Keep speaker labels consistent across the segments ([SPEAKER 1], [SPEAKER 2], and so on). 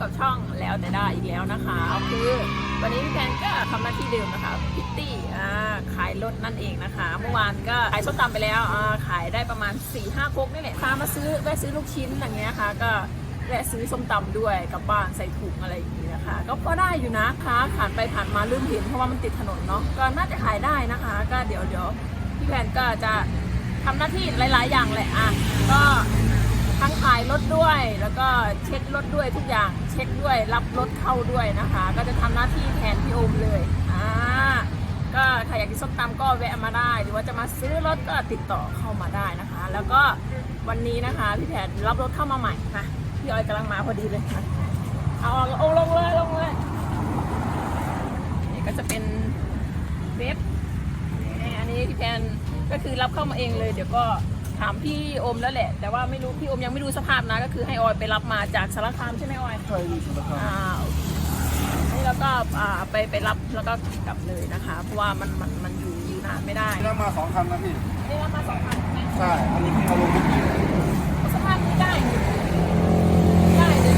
[SPEAKER 1] กับช่องแล้วแต่ได้อีกแล้วนะคะคือวันนี้พี่แพนก็ทำหน้าที่เดิมนะคะพิตตี้อ่าขายรถนั่นเองนะคะ เมื่อวานก็ขายส้มตำไปแล้วอ่าขายได้ประมาณ4ี่ห้าครกนี่แหละพามาซื้อแวะซื้อลูกชิ้นอย่างเงี้ยค่ะก็แวะซื้อส้มตำด้วยกลับบ้านใส่ถุงอะไรอย่างเงี้ยค่ะก็พอได้อยู่นะค้าผ่านไปผ่านมาลืมเห็นเพราะว่ามันติดถนนเนาะก็น่าจะขายได้นะคะ ก็เดี๋ยวเดี๋ยวพี่แพนก็จะทำหน้าที่หลาย ๆ อย่างแหละอะก็ ทั้งขายรถด้วย แล้วก็เช็ครถด้วยทุกอย่าง เช็คด้วยรับรถเข้าด้วยนะคะ ก็จะทำหน้าที่แทนพี่โอมเลยอ่าก็ใครอยากกินส้มตำก็แวะมาได้ หรือว่าจะมาซื้อรถก็ติดต่อเข้ามาได้นะคะ แล้วก็วันนี้นะคะพี่แผนรับรถเข้ามาใหม่ค่ะพี่ออยกำลังมาพอดีเลยค่ะเอาเอาเอาลงเลยลงเลยนี่ก็จะเป็นเว็บอันนี้พี่แผนก็คือรับเข้ามาเองเลย เดี๋ยวก็ ถามพี่โอมแล้วแหละ แต่ว่าไม่รู้พี่โอมยังไม่รู้สภาพนะ ก็คือให้ออยไปรับมาจากสารคามใช่ไหมออย
[SPEAKER 2] ใช่ดีสุดนะครับ
[SPEAKER 1] อ่านี่แล้วก็อ่าไปไปรับแล้วก็กลับเลยนะคะ เพราะว่ามันมันมันอยู่อยู่นานไม่ได้
[SPEAKER 2] แล้วมาสองคันนะพี่
[SPEAKER 1] นี่รับมาสองพันใช่ไหม
[SPEAKER 2] ใช่ อันนี้เพิ่งเอาลงเมื่อกี้
[SPEAKER 1] สภาพนี้ได้อยู่ได้เลย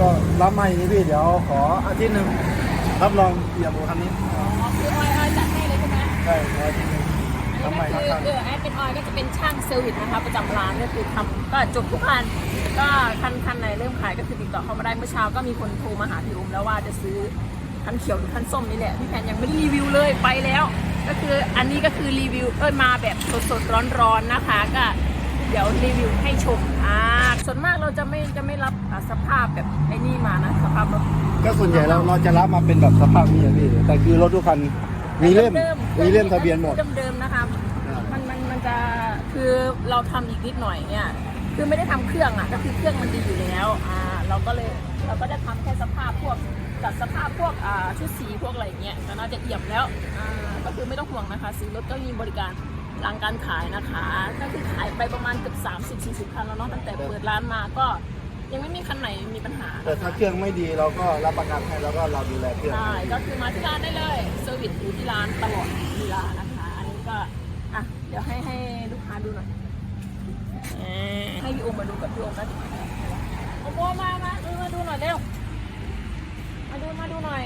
[SPEAKER 2] ก็รับมาอย่างนี้พี่เดี๋ยวขออาทิตย์หนึ่งรับรองเหยียบหัวคันนี้
[SPEAKER 1] อ๋อคือออยออยจัดให้เลยใช่ไหม
[SPEAKER 2] ใช่ขออาทิตย์
[SPEAKER 1] ก็
[SPEAKER 2] ง
[SPEAKER 1] คือ
[SPEAKER 2] คัน
[SPEAKER 1] เออแอดเป็นออยก็จะเป็นช่างเซอร์วิสนะคะประจำร้านก็คือทำก็จบทุกคันก็คันคันไหนเริ่มขายก็คือติดต่อเข้ามาได้เมื่อเช้าก็มีคนโทรมาหาพี่อุ้มแล้วว่าจะซื้อคันเขียวหรือคันส้มนี่แหละพี่แพนยังไม่ได้รีวิวเลยไปแล้ว ก็คืออันนี้ก็คือรีวิวเอ้ยมาแบบสดๆร้อนๆนะคะก็เดี๋ยวรีวิวให้ชมอ่าส่วนมากเราจะไม่จะไม่รับอ่าสภาพแบบไอ้นี่มานะสภาพรถ
[SPEAKER 2] ก็ส่วนใหญ่เราเราจะรับมาเป็นแบบสภาพนี้อะพี่แต่คือรถทุกคันมีเล่ม
[SPEAKER 1] ดิๆ
[SPEAKER 2] มีเล่มทะเบียนหมด
[SPEAKER 1] เดิมๆนะคะมันมันมัน จะคือเราทำอีกนิดหน่อยเนี่ยคือไม่ได้ทำเครื่องอะก็คือเครื่องมันดีอยู่แล้วอ่าเราก็เลยเราก็จะทำแค่สภาพพวกจัดสภาพพวกอ่าชุดสีพวกอะไรอย่างเงี้ยก็น่าจะเอี่ยมแล้วอ่าก็คือไม่ต้องห่วงนะคะซื้อรถก็มีบริการหลังการขายนะคะก็คือขายไปประมาณเกือบ30 40คันแล้วเนาะตั้งแต่เปิดร้านมาก็ยังไม่มีคันไหนมีปัญหา
[SPEAKER 2] แต่ถ้าเครื่องไม่ดีเราก็รับประกันให้แล้วก็เราดูแลเครื่อง
[SPEAKER 1] ใช่ก็คือมาที่ร้านได้เลยเซอร์วิสอยู่ที่ร้านตลอดเวลานะคะ อันนี้ก็อะ เดี๋ยวให้ให้ลูกค้าดูหน่อยเอ่อให้พี่โอมมาดูกับพี่โอมนะโอมมามาดูมาดูหน่อยเร็ว มาดูมาดูหน่อย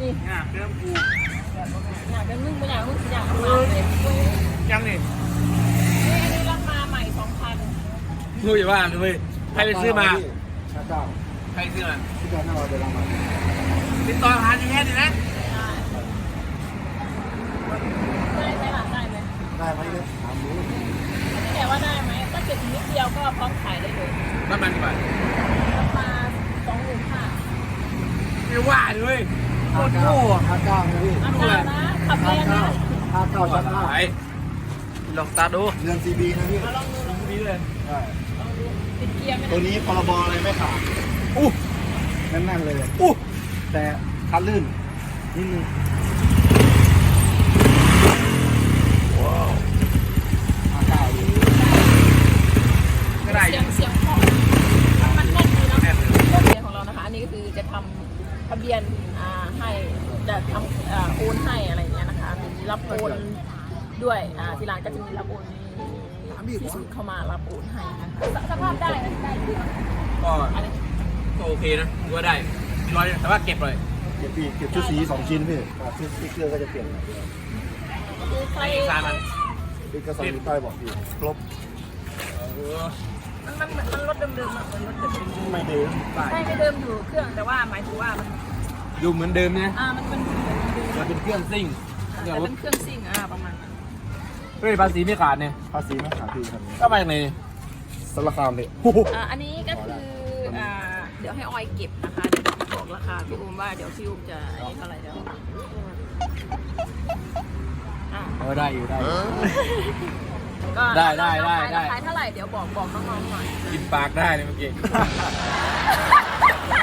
[SPEAKER 1] นี่
[SPEAKER 3] งามเริ่มกู
[SPEAKER 1] อยากเป็นมึงไม่อยากมึงสิอยากทำงานเลยนี่
[SPEAKER 3] ยังนี่
[SPEAKER 1] อันนี้รับมาใหม่สองพัน
[SPEAKER 3] ดูอย่าว่าเลยใครไปซื้อมา
[SPEAKER 2] ชาเจ้า
[SPEAKER 3] ใครซื้อมา
[SPEAKER 2] ที่จะให้เราไปรับมา
[SPEAKER 3] ติดต่อหาที่แท้เลยนะ
[SPEAKER 1] ได้ได้ไหมล่ะได้ไหม
[SPEAKER 2] ได้ไหมเนี่ยถามดู
[SPEAKER 1] ไม่แต่ว่าได้ไหมก็เก็บนิดเดียวก็พร้อมขายได้เลย
[SPEAKER 3] น้ำมันกี่บาท
[SPEAKER 1] รับมาสองหมื่นห้า
[SPEAKER 3] ไม่ว่าเลยโคตรโง่อะ
[SPEAKER 2] ชาเจ้านะพี่
[SPEAKER 1] อาจารย์นะขับแรงนะ
[SPEAKER 2] ชาเจ้าชาเจ้า
[SPEAKER 3] ไปล องตาดู
[SPEAKER 2] เรือนซีบีนะพี่
[SPEAKER 1] มาลองดูลองดู
[SPEAKER 3] นี่เลย
[SPEAKER 2] ใช่
[SPEAKER 1] ลองดูติดเกียร์ไหม
[SPEAKER 2] ตัว
[SPEAKER 1] นะ
[SPEAKER 2] นี้พรบอะไรไม่ขาด
[SPEAKER 3] อู้
[SPEAKER 2] แน่นๆเลย
[SPEAKER 3] อู้
[SPEAKER 2] แต่คันลื่นนิดนึง
[SPEAKER 3] ว้าว
[SPEAKER 2] อาเก้าดี
[SPEAKER 3] ไม่ได้
[SPEAKER 1] เสียงเสียงเพราะมันแน่นดีเนาะ
[SPEAKER 3] แน่นเลย
[SPEAKER 1] ทะเบียนของเรานะคะอันนี้ก็คือจะทำทะเบียนอ่าให้จะทำอ่าโอนให้อะไรอย่างเงี้ยนะคะมีรับโอน ด้วยอ่าที่ร้านก็จะมีรับโอนมีที่สุดเข้ามารับโอนให้นะคะสภาพได้นะได้ดีเนาะ
[SPEAKER 3] ก็
[SPEAKER 1] อันนี้
[SPEAKER 3] ก็โอเคนะถือว่าได้ร้อยแต่ว่าเก็บเลย
[SPEAKER 2] เก็บพี่เก็บชุดสีสองชิ้นพี่อ่าชุดสติ๊กเกอร์ก็จะเปลี่ยนหน่อยเดียว
[SPEAKER 1] คือใคร
[SPEAKER 3] เอกสารมัน
[SPEAKER 2] เอกสารอยู่ใต้บอกพี่ครบ
[SPEAKER 3] เออ
[SPEAKER 1] มันมันมันรถเดิมๆอะเหมือนรถเดิม
[SPEAKER 2] ไม่เดิม
[SPEAKER 3] ได้
[SPEAKER 1] ๆใช่ไม่เดิมอยู่เครื่องแต่ว่าหมายถึงว่ามัน
[SPEAKER 3] ดูเหมือนเดิมนะ
[SPEAKER 1] อ่ามันเป็น
[SPEAKER 3] มันเป็นเครื่องซิ่ง
[SPEAKER 1] แต่เป็นเครื่องซิ่งอ่าประมาณนั้น
[SPEAKER 3] เฮ้ยภาษีไม่ขาดเนี่ย
[SPEAKER 2] ภาษีไม่ขาดพี่คันนี้
[SPEAKER 3] ก็มาจากไหน
[SPEAKER 2] สารคามเลย
[SPEAKER 1] อ่าอันนี้ก็คืออ่าเดี๋ยวให้ออยเก็บนะคะเดี๋ยวบอกราคาพี่อุ้มว่าเดี๋ยวพี่อุ้มจะอันนี้เท่าไหร่เดี๋ยวอ่า
[SPEAKER 3] เออได้อยู่ได้อยู่
[SPEAKER 1] ก็
[SPEAKER 3] ได้ได้ได้
[SPEAKER 1] ราคา
[SPEAKER 3] ได้
[SPEAKER 1] ราคาเท่าไหร่เดี๋ยวบอกบอกน้องๆหน่อย
[SPEAKER 3] กินปากได้เลยเมื่อกี้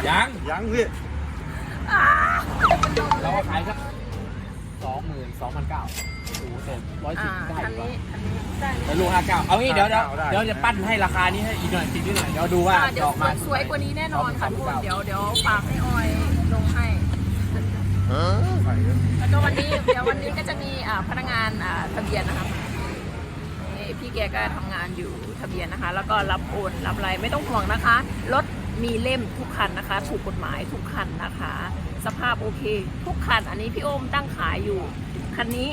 [SPEAKER 3] ยัง
[SPEAKER 2] ยังพี่
[SPEAKER 3] เราก็ขายสัก สองหมื่นสองพันเก้าโอ้โหเต็มร้อยสิ
[SPEAKER 1] อ่า
[SPEAKER 3] บได้
[SPEAKER 1] คัน
[SPEAKER 3] อยู่
[SPEAKER 1] นี้
[SPEAKER 3] วะ
[SPEAKER 1] อันนี้ได้ไหม
[SPEAKER 3] แล้วลูกห้าเก้าเอางี้เดี๋ยวเดี๋ยวเดี๋ยวจะปั้นให้ราคานี้ให้อีกหน่อยติดนิดหน่อยเดี๋ยวดูว่า
[SPEAKER 1] อ่าเดี๋ยว
[SPEAKER 3] ออกมา
[SPEAKER 1] สวยกว่านี้แน่นอนค่ะทุกคนเดี๋ยวเดี๋ยวฝากให้ออยลงให้แล้วก็วันนี้เดี๋ยววันนี้ก็จะมีอ่าพนักงานอ่าทะเบียนนะคะนี่พี่แกก็ทำงานอยู่ทะเบียนนะคะ แล้วก็รับโอนรับอะไรไม่ต้องห่วงนะคะรถมีเล่มทุกคันนะคะ ถูกกฎหมายทุกคันนะคะ สภาพโอเค ทุกคันอันนี้พี่โอมตั้งขายอยู่ คันนี้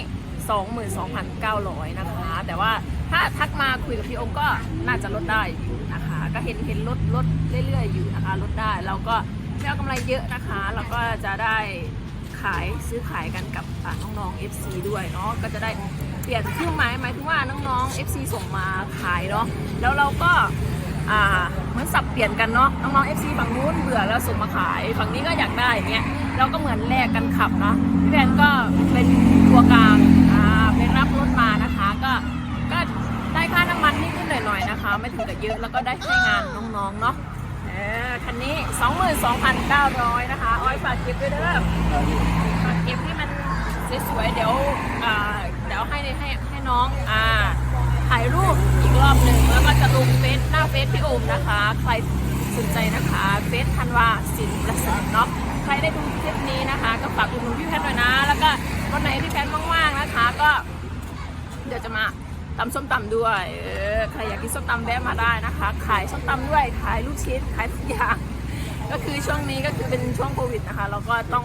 [SPEAKER 1] 22,900 นะคะ แต่ว่าถ้าทักมาคุยกับพี่โอมก็น่าจะลดได้อยู่นะคะ ก็เห็นเห็นลดลดเรื่อยๆอยู่นะคะลดได้เราก็ไม่เอากำไรเยอะนะคะเราก็จะได้ขายซื้อขายกันกับน้องๆ FC ด้วยเนาะก็จะได้เปลี่ยนเครื่องหมายหมายถึงว่าน้องๆ FC ส่งมาขายเนาะแล้วเราก็ อ่าเหมือนสับเปลี่ยนกันเนาะน้องๆ FC ฝั่งนู้นเบื่อแล้วส่งมาขายฝั่งนี้ก็อยากได้อย่างเงี้ยเราก็เหมือนแลกกันขับเนาะพี่แพนก็เป็นตัวกลางอ่าไปรับรถมานะคะ ก็ก็ได้ค่าน้ำมันนิดๆหน่อยๆนะคะ ไม่ถึงกับเยอะแล้วก็ได้ให้งานน้องๆเนาะเออคันนี้ 22,900 นะคะอ้อยฝากเก็บด้วยเด้อฝากเก็บให้มันสวยๆเดี๋ยวอ่าเดี๋ยวให้ให้ให้น้องอ่า ถ่ายรูปอีกรอบหนึ่งแล้วก็จะลงเฟซหน้าเฟซพี่โอมนะคะ ใครสนใจนะคะเฟซธันวาสินประเสริฐเนาะใครได้ดูคลิปนี้นะคะ ก็ฝากอุดหนุนพี่แพทย์ด้วยนะ แล้วก็วันไหนพี่แพทย์ว่างๆนะคะ ก็เดี๋ยวจะมาตำส้มตำด้วยเออใครอยากกินส้มตำแวะมาได้นะคะ ขายส้มตำด้วยขายลูกชิ้นขายทุกอย่างก็คือช่วงนี้ก็คือเป็นช่วงโควิดนะคะ เราก็ต้อง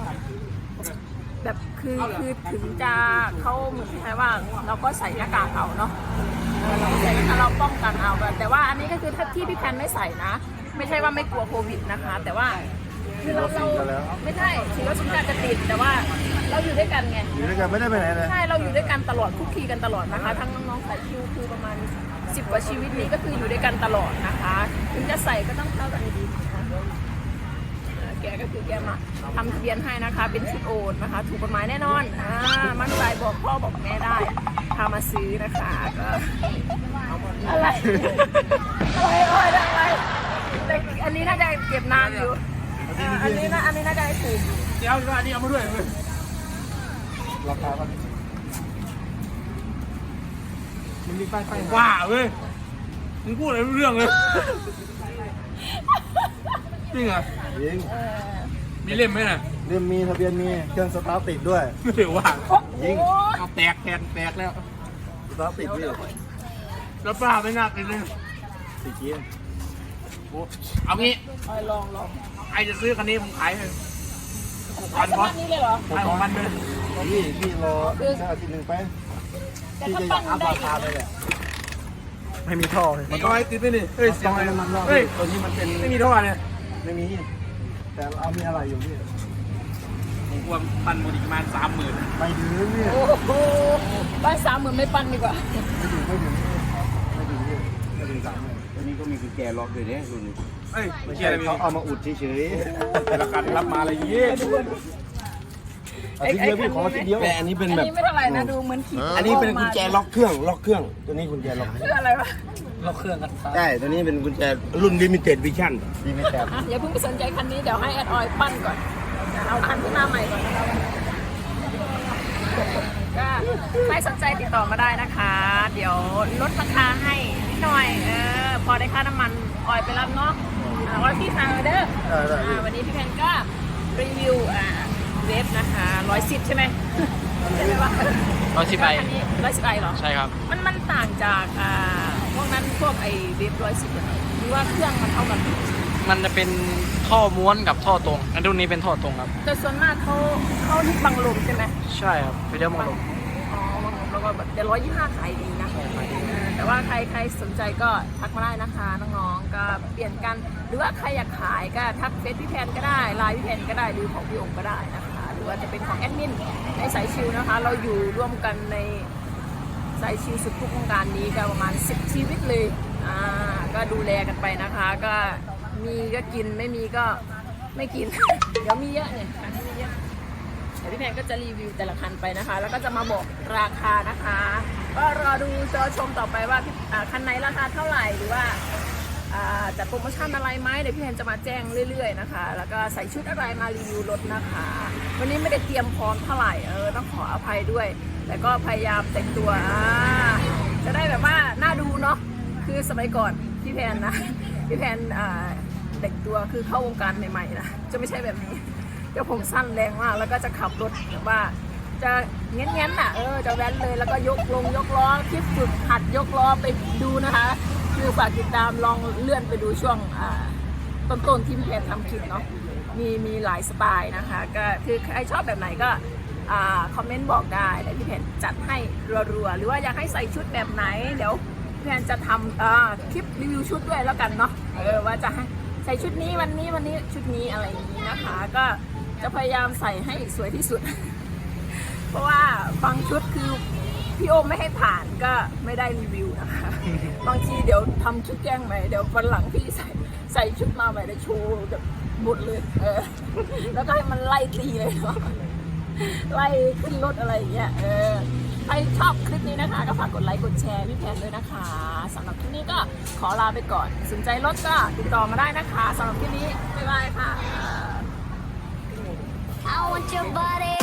[SPEAKER 1] คือคือถึงจะเขาเหมือนคล้ายๆว่า เราก็ใส่หน้ากากเอาเนาะเออเราก็ใส่หน้ากากเราป้องกันเอาแต่ว่าอันนี้ก็คือถ้าที่พี่แพนไม่ใส่นะ ไม่ใช่ว่าไม่กลัวโควิดนะคะ แต่ว่าคือเราเราไม่ใช่ถือว่าชินการจะติดแต่ว่าเราอยู่ด้วยกันไง
[SPEAKER 2] อยู่ด้วยกันไม่ได้ไปไหนเลย
[SPEAKER 1] ใช่เราอยู่ด้วยกันตลอดคุกคีกันตลอดนะคะ ทั้งน้องๆสายคิวคือประมาณ10กว่าชีวิตนี้ก็คืออยู่ด้วยกันตลอดนะคะ ถึงจะใส่ก็ต้องเข้ากันดีๆนะคะเอ่อ แกก็คือแกมาทำทะเบียนให้นะคะ เป็นชุดโอนนะคะ ถูกกฎหมายแน่นอนอ่ามั่นใจบอกพ่อบอกแม่ได้พามาซื้อนะคะก็อะไร อะไรอะไรอะไรแต่อันนี้น่าจะเก็บนานอยู่อ่ออันนี้นะอันนี้น่าจะให้ถูกอยู่
[SPEAKER 3] เดี๋ยวอันนี้เอามาด้วยเลย
[SPEAKER 2] ราคาก็
[SPEAKER 3] มันมีป้ายป้ายว่าเว้ยมึงพูดอะไรไม่รู้เรื่องเลย จริงเหรอ
[SPEAKER 2] ยิง
[SPEAKER 1] เออ
[SPEAKER 3] มีเล่มไหมน่ะ
[SPEAKER 2] เรียมมีทะเบียนมีเครื่องสตาร์ทติดด้วย
[SPEAKER 3] ไม่ถือว่า
[SPEAKER 2] ยิง
[SPEAKER 3] เอาแตกแตกแตกแล้ว
[SPEAKER 2] สตาร์ทติดพี่
[SPEAKER 3] แล้วป้าไม่น่าเป็นเลย
[SPEAKER 2] ติดเกียร์
[SPEAKER 3] โอ้เอางี้
[SPEAKER 1] เอาลองลอง
[SPEAKER 3] ใครจะซื้อคันนี้ผมขายให้หก
[SPEAKER 1] เอา
[SPEAKER 3] พัน
[SPEAKER 1] ส
[SPEAKER 3] พอ
[SPEAKER 1] ภาพนี้เลยเหรอ
[SPEAKER 3] ขายหกพันเลย
[SPEAKER 2] พี่พี่รอสักอาทิตย์หนึ่งไป
[SPEAKER 1] แต่
[SPEAKER 2] พี่
[SPEAKER 1] ถ้า
[SPEAKER 2] จะอ
[SPEAKER 1] ปั้
[SPEAKER 2] ยานกอัพ
[SPEAKER 1] ได้
[SPEAKER 2] รา
[SPEAKER 1] อี
[SPEAKER 2] คากเลยแหละไม่มีท่อเลย
[SPEAKER 3] มันก็ให้ติดไปนี่เฮ้ย
[SPEAKER 2] เสียงอะไรมันรอบ
[SPEAKER 3] เฮ้ย
[SPEAKER 2] ตัวนี้มันเป็น
[SPEAKER 3] ไม่มีท่อเนี่ย
[SPEAKER 2] ไม่มี แต่เอามีอะไรอยู่พี่
[SPEAKER 3] ผมกลัวปันหมดอีกประมาณสามหมื่น
[SPEAKER 2] ไม่ถึงพี่
[SPEAKER 1] โอ้โหบ้านสามหมื่นไม่ปั้นดีกว่า
[SPEAKER 2] ไม่ถึงไม่ถึงไม่ถึงพี่ไม่ถึงสามหมื่น
[SPEAKER 4] ตัวนี้ก็มีกุญแจล็อกด้วยเนี่ยรุ่นนี้
[SPEAKER 3] เฮ้ย
[SPEAKER 2] ไม่
[SPEAKER 3] ไม่
[SPEAKER 2] ใช่
[SPEAKER 3] ใช่อะไรมี
[SPEAKER 2] เขาเอามาอุดเฉย
[SPEAKER 3] แต่ละกันรับมาอะไรอย่างงี้
[SPEAKER 2] ๆ อาทิตย์เดียวพี่ขออาทิตย์เดียว
[SPEAKER 4] แต่อันนี้เป็น
[SPEAKER 1] อัน
[SPEAKER 4] แบบ
[SPEAKER 1] นี้ไม่เท่าไหร่นะดูเหมือนขี่
[SPEAKER 4] อันนี้เป็นกุญแจล็อกเครื่องล็อกเครื่อง ตัวนี้กุญแจล็อก
[SPEAKER 1] คืออะไรวะ
[SPEAKER 4] ใช่ตัวนี้เป็นกุญแจรุ่น limited vision
[SPEAKER 2] ดีไม่แตก
[SPEAKER 1] อะอย่าเพิ่งไปสนใจคันนี้เดี๋ยวให้แอดออยปั้นก่อนเดี๋ยวเอาคันที่มาใหม่ก่อนนะคะก็ใครสนใจติดต่อมาได้นะคะ เดี๋ยวลดราคาให้นิดหน่อยเออพอได้ค่าน้ำมันออยไปรับเนาะอ่าว่าพี่สั่งเด้อ
[SPEAKER 2] ได้ได้
[SPEAKER 1] อ่าวันนี้พี่แพนก็รีวิวอ่า เวฟนะคะร้อยสิบใช่ไหมใช่ไหมวะ
[SPEAKER 3] ร้อยสิบไอ
[SPEAKER 1] คันนี้ร้อยสิบไอเหรอ
[SPEAKER 3] ใช่ครับ
[SPEAKER 1] มันมันต่างจากอ่าพวกนั้นพวกไอเวฟร้อยสิบยังไงหรือว่าเครื่องมันเท่ากัน
[SPEAKER 5] มันจะเป็นท่อม้วนกับท่อตรง อันรุ่นนี้เป็นท่อตรงครับ
[SPEAKER 1] แต่ส่วนมากเขาเขาที่บังลมใช่ไหม
[SPEAKER 5] ใช่ครับไปเดียวมองลง
[SPEAKER 1] อ๋อบังลมแล้วก็แบบเดี๋ยวร้อยยี่ห้าขายดีนะเออแต่ว่าใครใครสนใจก็ทักมาได้นะคะน้องๆก็เปลี่ยนกัน หรือว่าใครอยากขายก็ทักเฟซพี่แพนก็ได้ไลน์พี่แพนก็ได้หรือของพี่องค์ก็ได้นะคะห รือว่าจะเป็นของแอดมินในสายชิลนะคะ เราอยู่ร่วมกันในสายชิวสุดทุกวงการนี้ก็ประมาณ 10 ชีวิตเลยอ่าก็ดูแลกันไปนะคะ ก็มีก็กินไม่มีก็ไม่กิน เดี๋ยวมีเยอะเนี่ยคันนี้มีเยอะเดี๋ยวพี่แพนก็จะรีวิวแต่ละคันไปนะคะ แล้วก็จะมาบอกราคานะคะ ก็รอดูจอชมต่อไปว่าคันไหนราคาเท่าไหร่หรือว่า จัดโปรโมชั่นอะไรไหมเดี๋ยวพี่แพนจะมาแจ้งเรื่อยๆนะคะ แล้วก็ใส่ชุดอะไรมารีวิวรถนะคะ วันนี้ไม่ได้เตรียมพร้อมเท่าไหร่เออต้องขออภัยด้วย แต่ก็พยายามแต่งตัวจะได้แบบว่าน่าดูเนาะคือสมัยก่อนพี่แพนนะพี่แพนอ่าแต่งตัวคือเข้าวงการใหม่ๆนะจะไม่ใช่แบบนี้จะผมสั้นแรงมากแล้วก็จะขับรถแบบว่าจะเงี้ยนๆน่ะเออจะแว้นเลยแล้วก็ยกลงยกล้อคลิปฝึกหัดยกล้อไปดูนะคะ คือฝากติดตามลองเลื่อนไปดูช่วงต้นๆที่พี่แพนทำคลิปเนาะมีมีหลายสไตล์นะคะ ก็คือใครชอบแบบไหนก็คอมเมนต์บอกได้แล้วพี่แพนจัดให้รัวๆ หรือว่าอยากให้ใส่ชุดแบบไหน เดี๋ยวพี่แพนจะทำคลิปรีวิวชุดด้วยแล้วกันเนาะเออว่าจะให้ใส่ชุดนี้วันนี้วันนี้ชุดนี้อะไรอย่างนี้นะคะ ก็จะพยายามใส่ให้สวยที่สุด เพราะว่าบางชุดคือ พี่โอมไม่ให้ผ่านก็ไม่ได้รีวิวนะคะ บางทีเดี๋ยวทำชุดแกล้งใหม่เดี๋ยววันหลังพี่ใส่ใส่ชุดมาใหม่ได้โชว์แบบหมดเลยเออแล้วก็ให้มันไล่ตีเลยเนาะไล่ขึ้นรถอะไรอย่างเงี้ยเออใครชอบคลิปนี้นะคะ ก็ฝากกดไลค์กดแชร์พี่แพนด้วยนะคะสำหรับคลิปนี้ก็ขอลาไปก่อนสนใจรถก็ติดต่อมาได้นะคะสำหรับคลิปนี้บ๊ายบายค่ะ
[SPEAKER 6] I want your body.